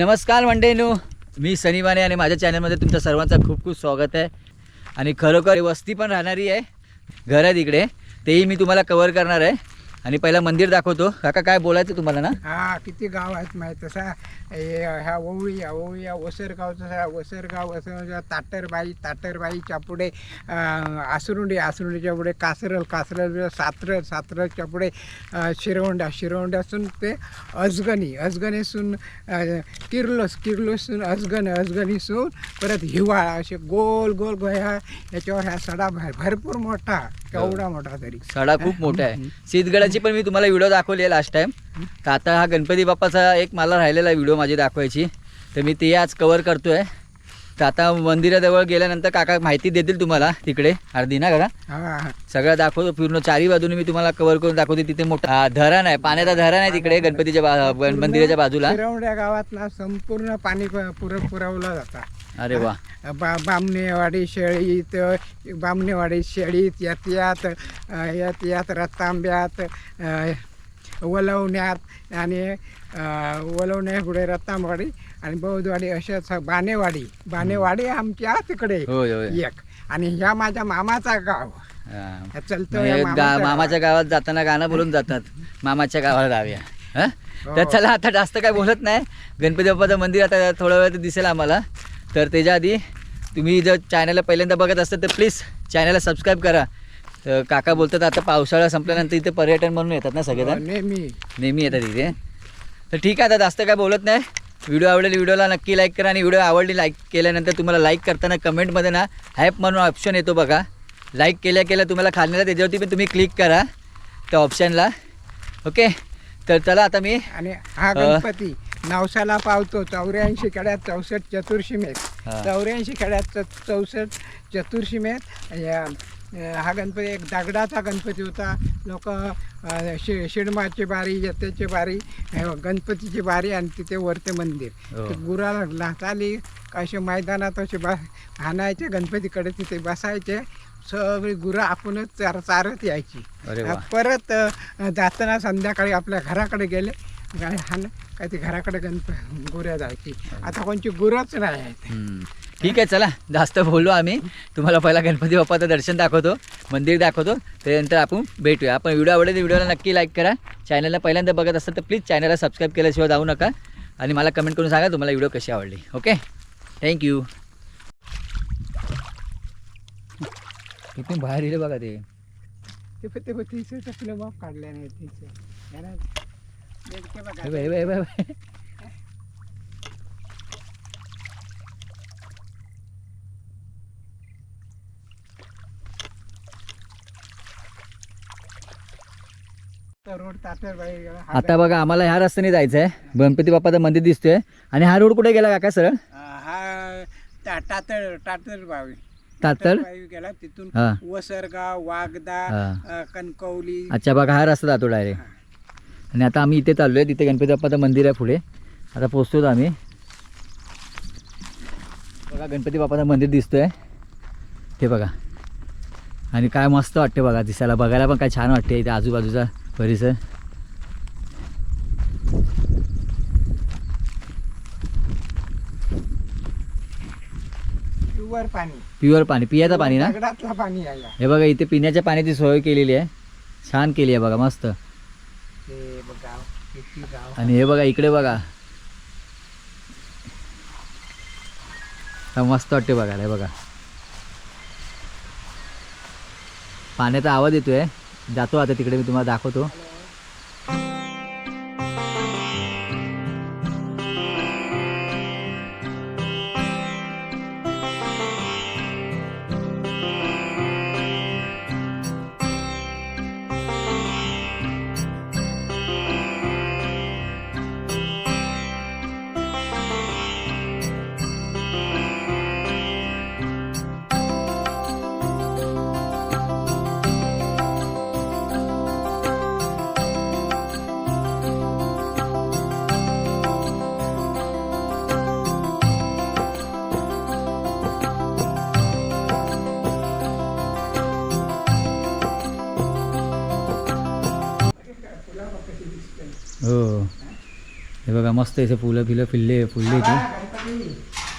नमस्कार मंडेनू मी सनीवाने आणि माझ्या चॅनलमध्ये तुमचं सर्वांचं खूप खूप स्वागत आहे. आणि खरोखर वस्ती पण राहणारी आहे. घर आहे तिकडे तेही मी तुम्हाला कवर करणार आहे. आणि पहिला मंदिर दाखवतो. काका काय बोलायचं तुम्हाला ना? हा किती गाव आहेत माहीत तसा हे ह्या ओवळी या ओवळी या वसरगाव तसा वसरगाव वसरगाव ताटरबाई ताटरबाईच्या पुढे आसरुंडी आसरुंडीच्या पुढे कासरल कासरल सातरल सातरलच्या पुढे शिरवंडा शिरवंड्यासून ते अजगणी अजगणीसून किर्लोस किर्लोसून अजगण अजगणीसून परत हिवाळा असे गोल गोल गो- ह्या याच्यावर ह्या सडा भर भरपूर मोठा केवढा मोठा तरी. सडा खूप मोठा आहे. शीतगडाची पण मी तुम्हाला व्हिडिओ दाखवली आहे लास्ट टाइम तर आता हा गणपती बाप्पाचा एक मला राहिलेला व्हिडिओ माझी दाखवायची. तर मी ते आज कवर करतोय. तर आता मंदिराजवळ गेल्यानंतर काका माहिती देतील तुम्हाला तिकडे. अर्धी ना करा हा हा सगळं दाखवतो. पूर्ण चारी बाजूनी मी तुम्हाला कव्हर करून दाखवते. तिथे मोठा धरण आहे. पाण्याचा धरण आहे तिकडे गणपतीच्या बा- मंदिराच्या बाजूला. शिरवड्या गावात ना संपूर्ण पाणी पुरवलं जातं. अरे वा. बा बामणेवाडी शेळीत बामणेवाडी शेळीत यात यात यात यात रतांब्यात अ, वलवण्यात आणि वलवण्या पुढे रतांबवाडी आणि बौद्धवाडी अशा स- बाणेवाडी बाणेवाडी आमच्या तिकडे एक. आणि ह्या माझ्या मामाचा गाव. चलतो मामाच्या गावात जाताना गाणं बोलून जातात. मामाच्या गावाला जाऊया. हं? तर हो. चला आता जास्त काय बोलत नाही. गणपती बाप्पाचं मंदिर आता थोडा वेळ दिसेल आम्हाला. तर त्याच्या आधी तुम्ही जर चॅनलला पहिल्यांदा बघत असाल तर प्लीज चॅनलला सबस्क्राईब करा. तर काका बोलतात आता पावसाळा संपल्यानंतर इथे पर्यटन म्हणून येतात ना हो, सगळेजण नेहमी. नेहमी येतात इथे. तर ठीक आहे आता जास्त काय बोलत नाही. व्हिडिओ आवडेल व्हिडिओला नक्की लाईक करा आणि व्हिडिओ आवडली लाईक केल्यानंतर तुम्हाला लाईक करताना कमेंटमध्ये ना हॅप म्हणून ऑप्शन येतो बघा. लाईक केल्या केल्या तुम्हाला खालण्याला त्याच्यावरती पण तुम्ही क्लिक करा. त्या ऑप्शनला ओके तर चला आता मी आणि हा. गणपती. नवसाला पावतो चौऱ्याऐंशी खेड्यात चौसष्ट चतुर्शीमेत. चौऱ्याऐंशी खेड्यात च- चौसष्ट चतुर्शीमेत हा गणपती एक दगडाचा गणपती होता. लोक शि शिडमाची बारी यतेची बारी गणपतीची बारी आणि तिथे वरते मंदिर. हो. ते गुराला नाचाली. असे मैदानात असे बा हाणायचे गणपतीकडे तिथे बसायचे. सगळी गुरं आपणच चार चारत यायची. परत जाताना संध्याकाळी आपल्या घराकडे गेले. हाण काय ते घराकडे गणप गुऱ्या जायची. आता कोणची गुरंच नाही आहेत हम्म. ठीक आहे चला. जास्त बोललो आम्ही. तुम्हाला पहिला गणपती बाप्पाचं दर्शन दाखवतो मंदिर दाखवतो. त्यानंतर आपण भेटूया. आपण व्हिडिओ आवडेल व्हिडिओला नक्की लाईक करा. चॅनलला पहिल्यांदा बघत असाल तर प्लीज चॅनलला सबस्क्राईब केल्याशिवाय जाऊ नका. आणि मला कमेंट करून सांगा तुम्हाला व्हिडिओ कशी आवडली. ओके थँक्यू किती बाहेर येईल बघा ते. ते पण ते तिचं कसलं बाप काढल्या नाही हे बघ, हे बघ, आता बघा आम्हाला ह्या रस्त्याने जायचं आहे गणपती बाप्पाचं मंदिर दिसतोय. आणि हा रोड कुठे गेला काका सरळ? ग- हा ता- टाटर टाटरबाई तातड टाटरबाई गेला. तिथून वसरगाव वागदा कणकवली. अच्छा बघा हा रस्ता जातो डायरेक्ट. आणि आता आम्ही इथे चाललो आहे तिथे गणपती बाप्पाचं मंदिर आहे पुढे. आता पोचतोच आम्ही. बघा गणपती बाप्पाचं मंदिर दिसतोय. ते बघा. आणि काय मस्त वाटते बघा दिसायला. बघायला पण काय छान वाटते इथे आजूबाजूचा परिसर. प्युअर पाणी. प्युअर पाणी पियाचं पाणी ना? पाणी आहे हे बघा इथे पिण्याच्या पाण्याची सोय केलेली आहे. छान केली आहे बघा मस्त हे बघ गाव किती गाव आणि हे बघा इकडे बघा. मस्त वाटते बघायला हे बघा. पाण्याचा आवाज येतोय. जातो आता तिकडे मी तुम्हाला दाखवतो. बघा मस्त इथे फुलं फिलं फिरले फुलले इथे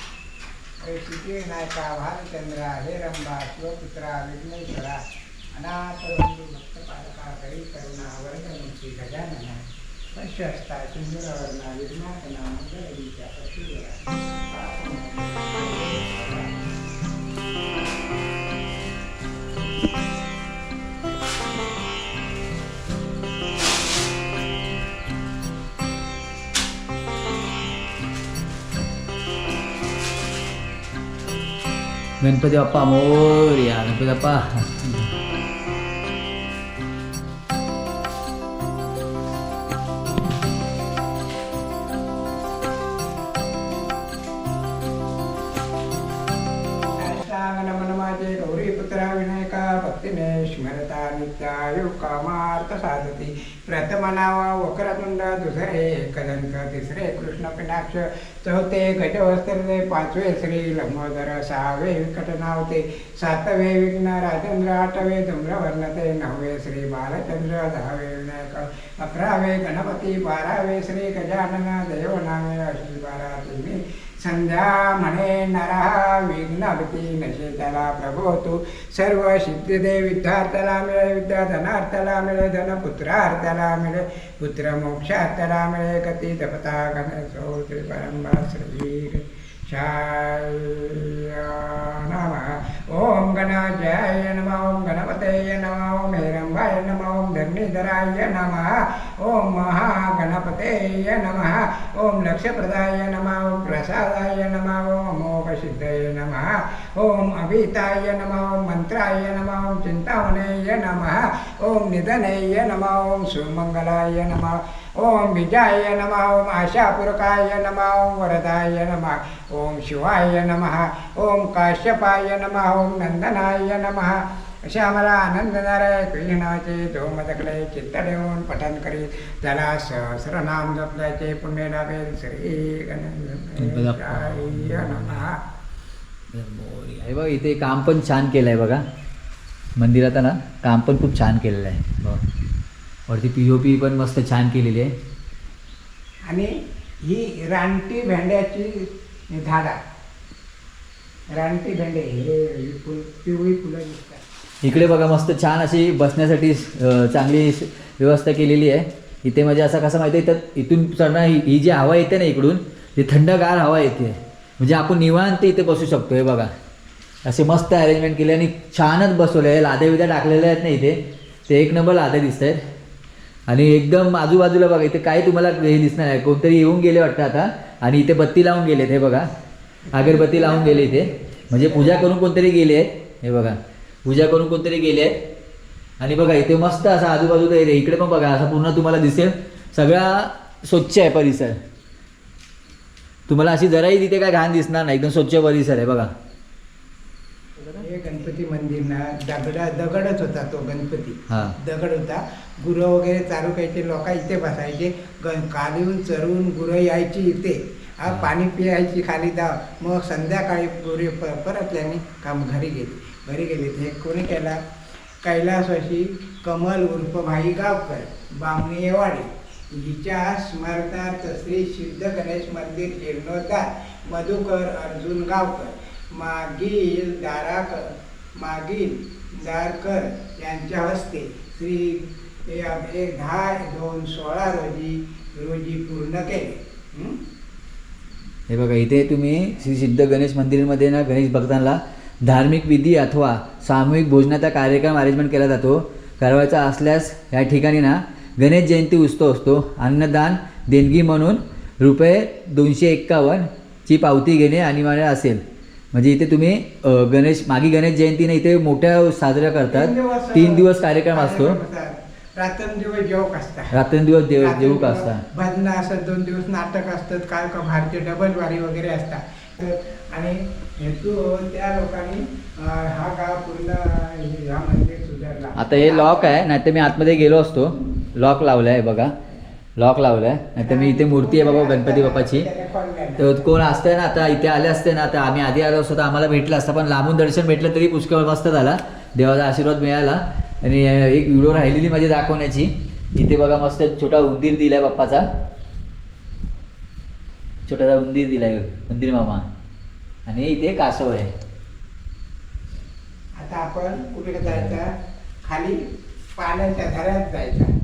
गणपती बाप्पा मोरया गणपती बाप्पा परमार्थ गौरी पुत्रा साधती. प्रथम नावा वक्रतुंड दुसरे एकदंत तिसरे कृष्ण पिनाक्ष चौथे गजवस्त्रते पाचवे श्री लंबोदर सहावे विकटनावते सातवे विघ्न राजेंद्र आठवे धूम्रवर्णते नववे श्री बालचंद्र दहावे विनायक अकरावे गणपती बारावे श्री गजानन देवनामे अशी बारा तुम्ही संध्या म्हणे नरा विघ्नभती नशे त्याला प्रभो तू सर्व सिद्धिदे विद्यार्थ्याला मिळे विद्या धनार्थ्याला मिळे धन मिळे पुत्र मोक्षार्थला मिळे गती तपता गणेशो श्री परंबा श्री शाय नमः ओम गणाजय नमः ओम गणपतये नमः ओम हेरंबाय नमः ओम धरणीधराय नमः ओम महागणपतये नमः ओम लक्षप्रदाय नमः ओम प्रसादाय नमः ओम अमोघसिद्धये नमः ओम अभिताय नमः ओम मंत्राय नमः ओम चिंतामणेय नमः ओम निधनेय नमः ओम सुमंगलाय नमः ओम विजाय नमः ओम आशापुरकाय नमः ओम वरदाय नमः ओम शिवाय नमः ओम काश्यपाय नमः ओम नंदनाय नमः। अशा आम्हाला आनंददायक कृष्णाचे धोमदकडे चित्त देऊन पठन करीत त्याला सहस्रनाम जपल्याचे पुण्य लाभेल श्री गणेशाय नमः। हे बघा इथे काम पण छान केलं आहे बघा. मंदिरात ना काम पण खूप छान केलेलं आहे. बघा. वरती पी ओ पी पण मस्त छान केलेली आहे. आणि ही रानटी भेंड्याची झाडा रानटी भेंडे हे फुल पिवळी फुलं दिसतात. इकडे बघा मस्त छान अशी बसण्यासाठी चांगली व्यवस्था केलेली आहे. इथे म्हणजे असं कसं माहिती आहे तर इथून चढणं ही जी हवा येते ना इकडून ती थंडगार हवा येते. म्हणजे आपण निवांत इथे बसू शकतो हे बघा. असे मस्त अरेंजमेंट केले आणि छानच बसवले आहे. लाद्या बिद्या टाकलेल्या आहेत ना इथे. ते एक नंबर लाद्या दिसत आहेत आणि एकदम आजूबाजूला बघा इथे काय तुम्हाला हे दिसणार आहे. कोणतरी येऊन गेले वाटतं आता. आणि इथे बत्ती लावून गेलेत हे बघा. अगरबत्ती लावून गेले इथे. म्हणजे पूजा करून कोणतरी गेले आहेत. हे बघा. पूजा करून कोणतरी गेले आहेत. आणि बघा इथे मस्त असा आजूबाजूला एरिया. इकडे पण बघा असा पूर्ण तुम्हाला दिसेल. सगळा स्वच्छ आहे परिसर. तुम्हाला अशी जराही तिथे काय घाण दिसणार नाही. एकदम स्वच्छ परिसर आहे बघा. हे गणपती मंदिर ना दगडा दगडच होता तो गणपती. हां. दगड होता. गुरं वगैरे चालू करायचे लोक इथे बसायचे. ग कालीहून चरून गुरं यायची इथे. हा पाणी पियायची खाली दाव मग संध्याकाळी गुरे प परतल्याने काम घरी गेली. घरी गेली हे कोणी केला? कैलासवाशी कमल उर्फ भाई गावकर बामणी वाडी हिच्या स्मरणार्थ श्री सिद्ध गणेश मंदिर जीर्णोद्धार मधुकर अर्जुन गावकर. मागील दाराकर मागील दारकर यांच्या हस्ते श्री एक दहा दोन सोळा रोजी रोजी पूर्ण केले. हे? बघा इथे तुम्ही श्री सिद्ध गणेश मंदिरमध्ये ना गणेश भक्तांना धार्मिक विधी अथवा सामूहिक भोजनाचा कार्यक्रम अरेंजमेंट केला जातो. करावायचा असल्यास या ठिकाणी ना गणेश जयंती उत्सव असतो. अन्नदान देणगी म्हणून रुपये दोनशे एक्कावन्नची पावती घेणे अनिवार्य असेल. म्हणजे इथे तुम्ही गणेश मागी गणेश जयंतीने इथे मोठ्या साजऱ्या करतात. तीन दिवस कार्यक्रम असतो. असतात. रात्रंदिवस जेवक असतात. रात्रंदिवस देव देऊक असता भजन असतात दोन दिवस नाटक असतात काय का भारतीय डबल वारी वगैरे असतात. आणि हेतू त्या लोकांनी हा गाव पूर्ण हे- मंदिर सुधारला. आता हे लॉक आहे नाही तर मी आतमध्ये गेलो असतो. लॉक लावलं आहे बघा. लॉक लावलाय. नाही तर मी इथे मूर्ती आहे बाबा गणपती बाप्पाची. तर कोण असतंय ना आता इथे आले असते ना आता आम्ही आधी आलो असतो तर आम्हाला भेटलं असतं पण लांबून दर्शन भेटलं तरी पुष्कळ मस्त झाला. देवाचा आशीर्वाद मिळाला. आणि एक व्हिडिओ राहिलेली माझी दाखवण्याची. इथे बघा मस्त छोटा उंदीर दिलाय बाप्पाचा. छोटासा उंदीर दिलाय उंदीर मामा. आणि इथे कासव आहे. आता आपण कुठे जायचं? खाली पाण्याच्या झऱ्यात जायचं.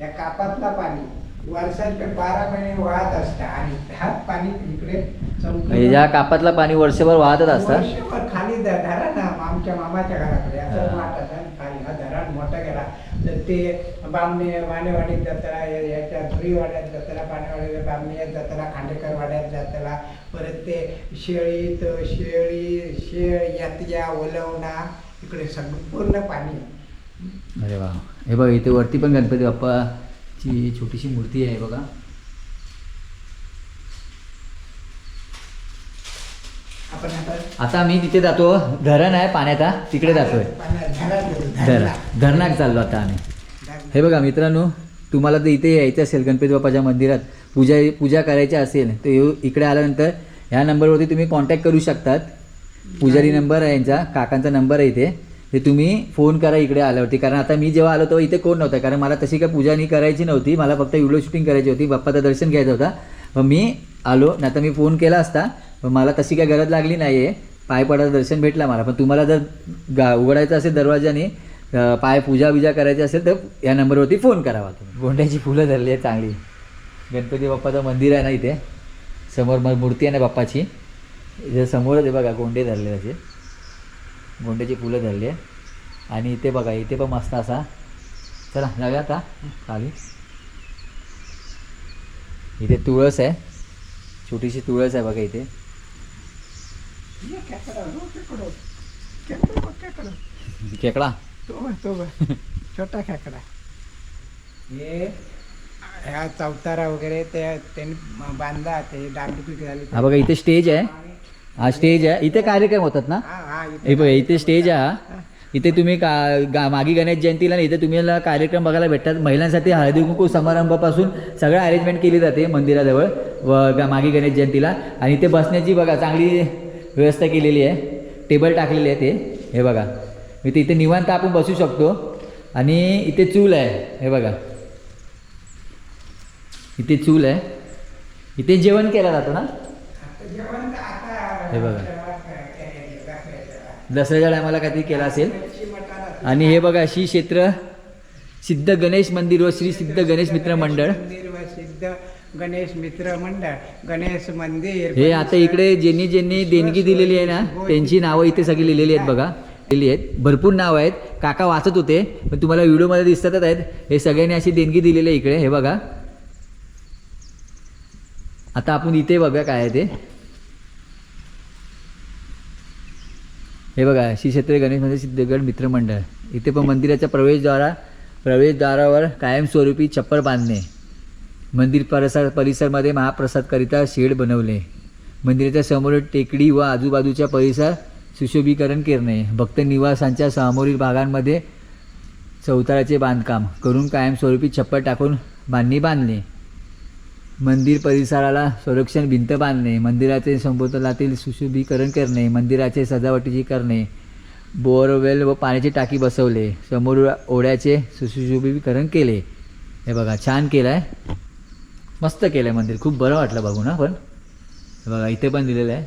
या कापातला पाणी. वर्षाचे बारा महिने वाहत असतं आणि ह्यात पाणी इकडे म्हणजे या कापातलं पाणी वर्षभर वाहतच असतं? वर्षभर खाली ध- धरण ना आमच्या मामाच्या घराकडे. हा. असं आहे खाली. हा धरण मोठा गेला तर ते बामणे मानेवाडीत जत्रा या- याच्या धुरीवाड्यात जत्रा पानेवाडीत बामणे जत्रा खांडेकर वाड्यात जत्रा परत ते शेळीत शेळी शेळ यातया ओलवणा. इकडे संपूर्ण पाणी. आहे. अरे वा. हे बघा इथे वरती पण गणपती बाप्पाची छोटीशी मूर्ती आहे बघा. आपण आता मी तिथे जातो. धरण आहे पाण्याचा. तिकडे जातोय. धरण. गेलो, धरण धरणला. धरणात चाललो आता आम्ही. हे बघा मित्रांनो तुम्हाला जर इथे यायचं असेल गणपती बाप्पाच्या मंदिरात. पूजा पूजा करायची असेल तर येऊ इकडे आल्यानंतर ह्या नंबरवरती तुम्ही कॉन्टॅक्ट करू शकतात. पुजारी नंबर आहे यांचा. काकांचा नंबर आहे इथे. ते तुम्ही फोन करा इकडे आल्यावरती. कारण आता मी जेव्हा आलो तेव्हा इथे कोण नव्हतं. कारण मला तशी काही पूजा नाही करायची नव्हती. मला फक्त व्हिडिओ शूटिंग करायची होती. बाप्पाचं दर्शन घ्यायचं होता. मग मी आलो. नाही तर मी फोन केला असता. पण मला तशी काही गरज लागली नाही आहे पाय पडायचं दर्शन भेटला मला. पण तुम्हाला जर गा उघडायचं असेल दरवाजाने पाय पूजा बिजा करायची असेल तर या नंबरवरती फोन करावा तुम्ही. गोंड्याची फुलं धरली आहेत चांगली. गणपती बाप्पाचं मंदिर आहे ना इथे. समोर म- मूर्ती आहे ना बाप्पाची. इथे समोरच आहे बघा गोंडे धरले त्याचे गोंड्याची फुलं धरली आहे. आणि इथे बघा इथे पण मस्त असा. चला जाऊया आता खाली. इथे तुळस आहे. छोटीशी तुळस आहे बघा इथे. खेकडा. छोटा खेकडा हे ह्या चौतारा वगैरे ते त्यांनी बांधला ते डागडुगी झाली. हा बघा इथे स्टेज आहे. हा स्टेज आहे. इथे कार्यक्रम होतात ना? हा बघा इथे स्टेज आहे हा. इथे तुम्ही का गा मागी गणेश जयंतीला ना इथे तुम्हाला कार्यक्रम बघायला भेटतात. महिलांसाठी हळदी कुंकू समारंभापासून सगळं अरेंजमेंट केली जाते मंदिराजवळ व गा मागी गणेश जयंतीला. आणि इथे बसण्याची बघा चांगली व्यवस्था केलेली आहे. टेबल टाकलेले आहे ते हे बघा. इथे इथे निवांत आपण बसू शकतो. आणि इथे चूल आहे. हे बघा. इथे चूल आहे. इथे जेवण केलं जातं ना? हे बघा. दसऱ्याच्या- टायमाला काहीतरी केलं असेल. आणि हे बघा श्री क्षेत्र सिद्ध गणेश मंदिर व श्री सिद्ध गणेश मित्र मंडळ. सिद्ध गणेश मित्र मंडळ गणेश मंदिर हे आता इकडे ज्यांनी ज्यांनी देणगी दिलेली आहे ना त्यांची नावं इथे सगळी लिहिलेली आहेत बघा. लिहिली आहेत. भरपूर नावं आहेत. काका वाचत होते पण तुम्हाला व्हिडिओमध्ये दिसतातच आहेत. हे सगळ्यांनी अशी देणगी दिलेली आहे इकडे. हे बघा. आता आपण इथे बघा काय आहे ते. हे बघा श्री क्षेत्र गणेश मंदिर सिद्धगड मित्रमंडळ इथे पण मंदिराच्या प्रवेशद्वारा प्रवेशद्वारावर कायमस्वरूपी छप्पर बांधणे. मंदिर परिसर परिसरमध्ये महाप्रसादकरिता शेड बनवले मंदिराच्या समोर टेकडी व आजूबाजूच्या परिसर सुशोभीकरण करणे. भक्त निवासांच्या सामोरील भागांमध्ये चौताराचे बांधकाम करून कायमस्वरूपी छप्पर टाकून बांधणी बांधले मंदिर परिसराला संरक्षण भिंत बांधणे मंदिराचे संबोधनातील सुशोभीकरण करणे मंदिराचे सजावटीची करणे बोअरवेल व पाण्याची टाकी बसवले समोर ओढ्याचे सुशोभीकरण केले. हे बघा छान केलं आहे मस्त केलं आहे मंदिर. खूप बरं वाटलं बघू ना पण. हे बघा इथे पण दिलेलं आहे.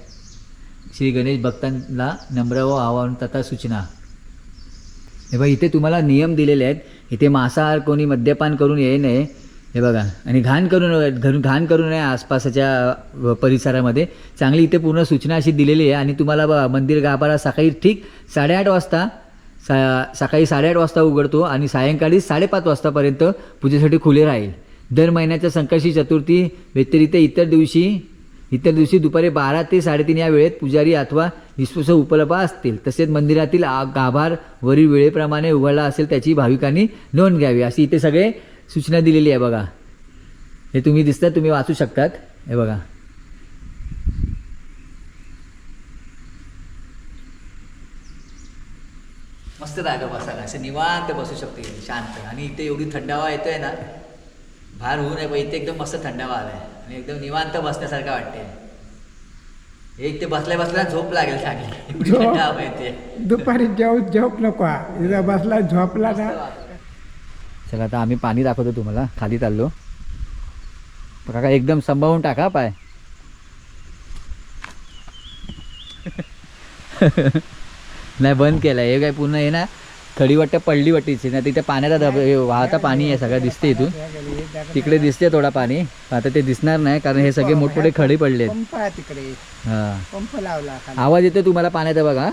श्री गणेश भक्तांना नम्र व आव्हान तथा सूचना. हे बघा इथे तुम्हाला नियम दिलेले आहेत. इथे मांसाहार कोणी मद्यपान करून येऊ नये. हे बघा. आणि घाण करून घरून घाण करू नये आसपासच्या परिसरामध्ये. चांगली इथे पूर्ण सूचना अशी दिलेली आहे. आणि तुम्हाला बघा मंदिर गाभारा सकाळी ठीक साडेआठ वाजता सा सकाळी साडेआठ वाजता उघडतो आणि सायंकाळी साडेपाच वाजतापर्यंत पूजेसाठी खुले राहील. दर महिन्याच्या संकष्टी चतुर्थी व्यतिरिक्त इतर दिवशी इतर दिवशी दुपारी बारा ते साडेतीन या वेळेत पुजारी अथवा विश्वास उपलब्ध असतील. तसेच मंदिरातील आ- गाभार वरील वेळेप्रमाणे उघडला असेल त्याची भाविकांनी नोंद घ्यावी. अशी इथे सगळे सूचना दिलेली आहे बघा. हे तुम्ही दिसतात तुम्ही वाचू शकतात. हे बघा. मस्त जागा बसायला. असं निवांत बसू शकते. शांत. आणि इथे एवढी थंडावा येतोय ना बाहेर होऊ नये पण इथे एकदम मस्त थंडावा आलाय. आणि एकदम निवांत बसण्यासारखं वाटते एक ते बसल्या बसल्या झोप लागेल चांगली एवढी झोप? थंड हवा येते. दुपारी जेव झोप नको. इथं बसला झोपला ना चला आता आम्ही पाणी दाखवतो तुम्हाला. खाली चाललो. काका एकदम संभावून टाका पाय. नाही बंद केलं हे काय पूर्ण हे ना थडी वाटतं पडली वाटीची ना तिथे पाण्याचा धब वाहता पाणी आहे सगळं दिसते इथून. तिकडे दिसते थोडा पाणी. आता ते दिसणार नाही कारण हे सगळे मोठमोठे खडी पडले तिकडे. हा. पंप लावला खाली. आवाज येतो तुम्हाला पाण्याचा बघा.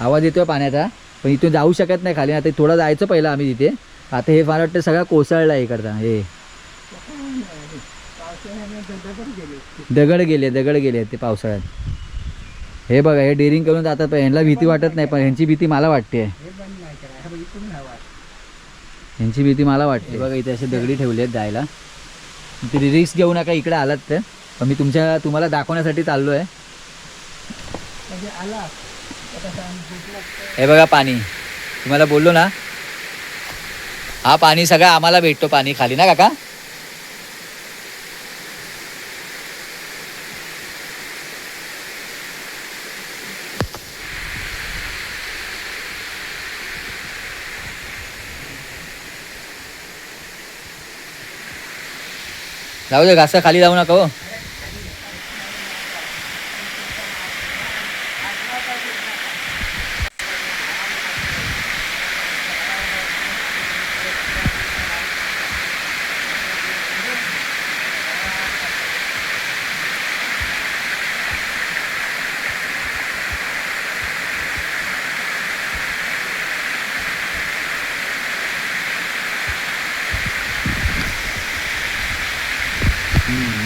आवाज येतोय पाण्याचा? पण इथून जाऊ शकत नाही खाली. आता थोडं जायचं पहिलं आम्ही तिथे. आता हे फार वाटतं सगळं कोसळला हे करता हे. दगड गेले दगड गेले ते पावसाळ्यात. हे बघा हे डेअरिंग करून जातात पण ह्यांना भीती वाटत नाही पण ह्यांची भीती मला वाटते. आहे. ह्यांची भीती मला वाटते. बघा इथे असे दगडी ठेवले आहेत जायला. तिथे रिस्क घेऊ नका इकडे आलात तर. पण मी तुमच्या तुम्हाला दाखवण्यासाठी चाललो म्हणजे आहे हे बघा पाणी. तुम्हाला बोललो ना? हा पाणी सगळा आम्हाला भेटतो पाणी खाली ना काका? जाऊ दे घास खाली जाऊ नका हो.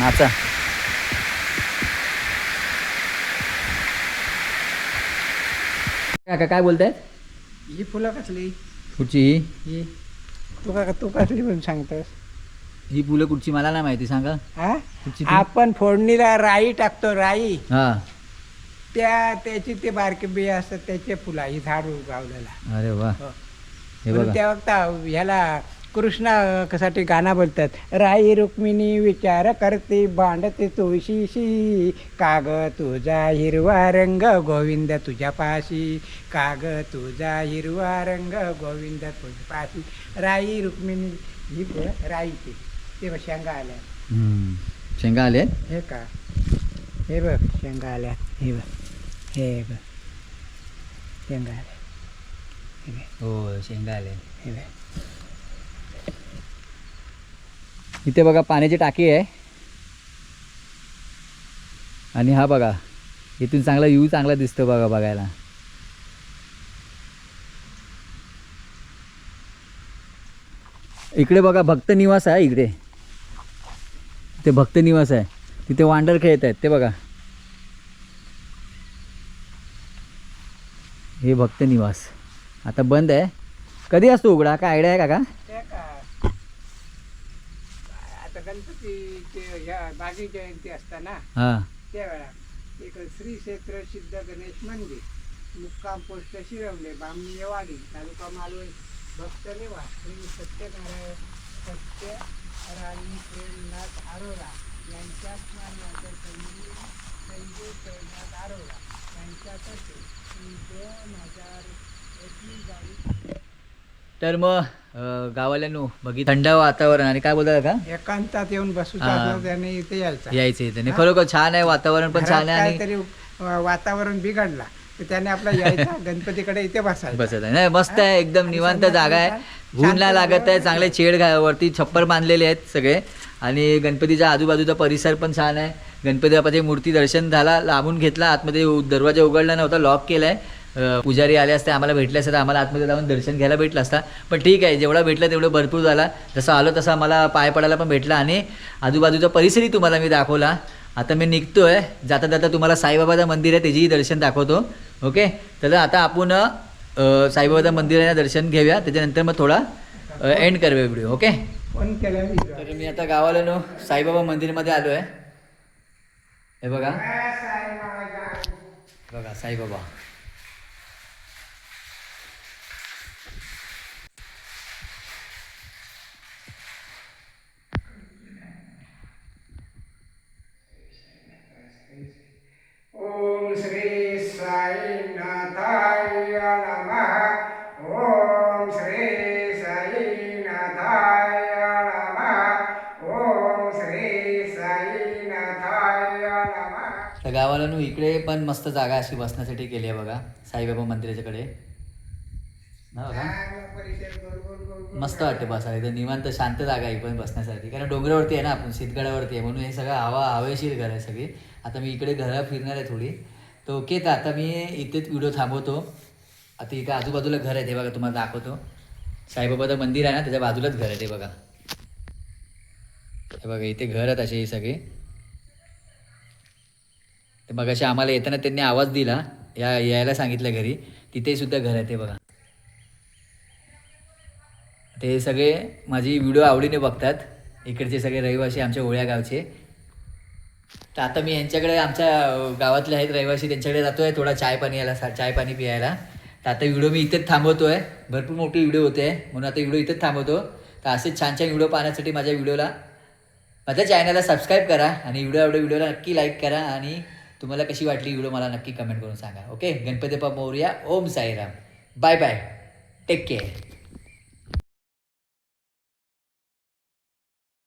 नाचा. काका काय बोलतायत? ही फुलं कसली? कुठची ही. ही तू का तू कसली पण सांगतोस ही फुलं कुठची मला नाही माहिती सांगा. हा कुठची ती? आपण फोडणीला राई टाकतो राई. हा. त्या त्याची ते बारके बिया असतात त्याचे फुलं ही झाड उगावलेला. अरे वा. हो. हे म्हणून बघा. त्या वक्ता ह्याला कृष्णासाठी गाणं बोलतात? राई रुक्मिणी विचार करते भांडते तुळशीशी. काग तुझा हिरवा रंग गोविंद तुझ्या पाशी. काग तुझा हिरवा रंग गोविंद तुझ्या पाशी. राई रुक्मिणी ही राईची. ते बघ शेंगा आल्या. शेंगा आले हे का? हे बघ शेंगा आल्या. हे बघ हे बघ. शेंगा आल्या. हे बघ. हो शेंगा आले हे बघ. इथे बघा पाण्याची टाकी आहे. आणि हा बघा इथून चांगला व्ह्यू चांगला दिसतो बघा बघायला. इकडे बघा भक्त निवास आहे इकडे. ते भक्त निवास आहे. तिथे वांडर खेळत आहेत ते बघा. हे भक्त निवास. आता बंद आहे. कधी असतो उघडा? काय आयडिया आहे का का आता गणपतीचे ह्या बागी जयंती असताना हां. त्यावेळा एक श्री क्षेत्र सिद्ध गणेश मंदिर मुक्काम पोस्ट शिरवले बामणेवाडी तालुका मालवण भक्त निवास श्री सत्यनारायण सत्य राणी प्रेमनाथ अरोरा यांच्या स्मरणार्थ संगीत संगीत प्रेमनाथ अरोरा यांच्यातर्फे दोन हजार एकवीस बावीस तर मग गावाल्यानो बघित थंड वातावरण आणि काय बोलतात का? एकांतात येऊन. असला त्याने इथे यायचं. यायचं इथे. आणि खरोखर छान आहे वातावरण पण छान आहे आणि वातावरण बिघडला त्याने आपला यायचा गणपतीकडे इथे बसायचा. बसत आहे नाही मस्त आहे एकदम निवांत जागा आहे. ऊन नाही लागत आहे. चांगले छेड घा वरती छप्पर बांधलेले आहेत सगळे. आणि गणपतीच्या आजूबाजूचा परिसर पण छान आहे. गणपती बाप्पाची मूर्ती दर्शन झाला लांबून घेतला आतमध्ये दरवाजा उघडला नव्हता लॉक केलाय. अं, पुजारी आले असते आम्हाला भेटले असते तर आम्हाला आतमध्ये जाऊन दर्शन घ्यायला भेटलं असता. पण ठीक आहे जेवढा भेटलं तेवढं भरपूर झाला. जसं आलो तसं आम्हाला पाय पडायला पण भेटला आणि आजूबाजूचा परिसरही तुम्हाला मी दाखवला. आता मी निघतोय जाता जाता तुम्हाला साईबाबाचं मंदिर आहे त्याचीही दर्शन दाखवतो. ओके? तर आता आपण साईबाबाचं मंदिराचं दर्शन घेऊया. त्याच्यानंतर मग थोडा एंड करूया व्हिडिओ ओके? तर मी आता गावाला नो साईबाबा मंदिरमध्ये आलो आहे हे बघा. बघा साईबाबा. श्री साईनाथाय नमः श्री साईनाथाय नमः श्री साईनाथाय नमः। तर गावाला नू इकडे पण मस्त जागा अशी बसण्यासाठी केली आहे बघा साईबाबा मंदिराच्याकडे. मस्त वाटते बसायला एकदम निवांत शांत जागा आहे पण बसण्यासाठी. कारण डोंगरावरती आहे ना आपण शीतगडावरती आहे. म्हणून हे सगळं हवा हवेशीर घर आहे सगळी. आता मी इकडे घरा फिरणार आहे थोडी. तर ओके तर आता मी इथेच व्हिडिओ थांबवतो. आता इथे आजूबाजूला घर आहे ते बघा तुम्हाला दाखवतो. साईबाबाचं मंदिर आहे ना त्याच्या बाजूलाच घर आहे ते बघा. हे बघा इथे घर आहेत असे हे सगळे. ते मग असे आम्हाला येताना त्यांनी आवाज दिला या यायला सांगितलं घरी. तिथे सुद्धा घर आहे ते बघा. ते सगळे माझी व्हिडिओ आवडीने बघतात. इकडचे सगळे रहिवासी आमच्या ओळ्या गावचे. तर आता मी यांच्याकडे आमच्या गावातले आहेत रहिवासी त्यांच्याकडे जातोय थोडा चाय पाणी यायला चाय पाणी पियायला. तर आता व्हिडिओ मी इथेच थांबवतोय. भरपूर मोठी व्हिडिओ होते म्हणून आता व्हिडिओ इथेच थांबवतो. तर असेच छान छान व्हिडिओ पाहण्यासाठी माझ्या व्हिडिओला माझ्या चॅनलला सबस्क्राईब करा आणि व्हिडिओ आवडे व्हिडिओला नक्की लाईक करा आणि तुम्हाला कशी वाटली व्हिडिओ मला नक्की कमेंट करून सांगा. ओके? गणपती बाप्पा मोरया ओम Sairam. Bye bye. Take care.